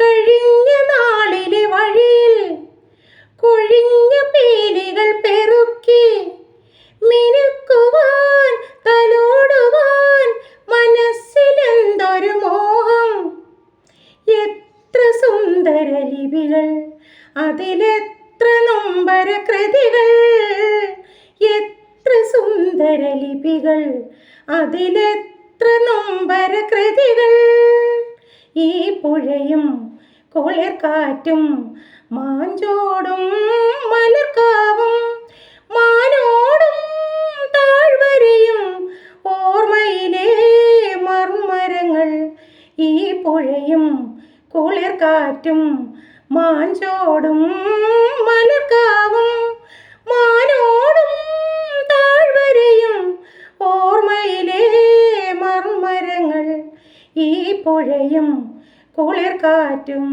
കഴിഞ്ഞ നാളിലെ വഴിയിൽ കൊഴിഞ്ഞ പേരുകൾ പെറുക്കി മിനുക്കുവാൻ തലോടുവാൻ മനസ്സിലെന്തൊരു മോഹം. എത്ര സുന്ദര ലിപികൾ അതിലെത്ര നൊമ്പര കൃതികൾ. എത്ര സുന്ദര ലിപികൾ അതിലെത്ര നൊമ്പര കൃതികൾ. ഈ പുഴയും കുളിർക്കാറ്റും മാഞ്ചോടും മലർക്കാവും മാനോടും താഴ്വരയും ഓർമ്മയിലെ മർമരങ്ങൾ. ഈ പുഴയും കുളിർക്കാറ്റും മാഞ്ചോടും ഈ പുഴയും കുളിർക്കാറ്റും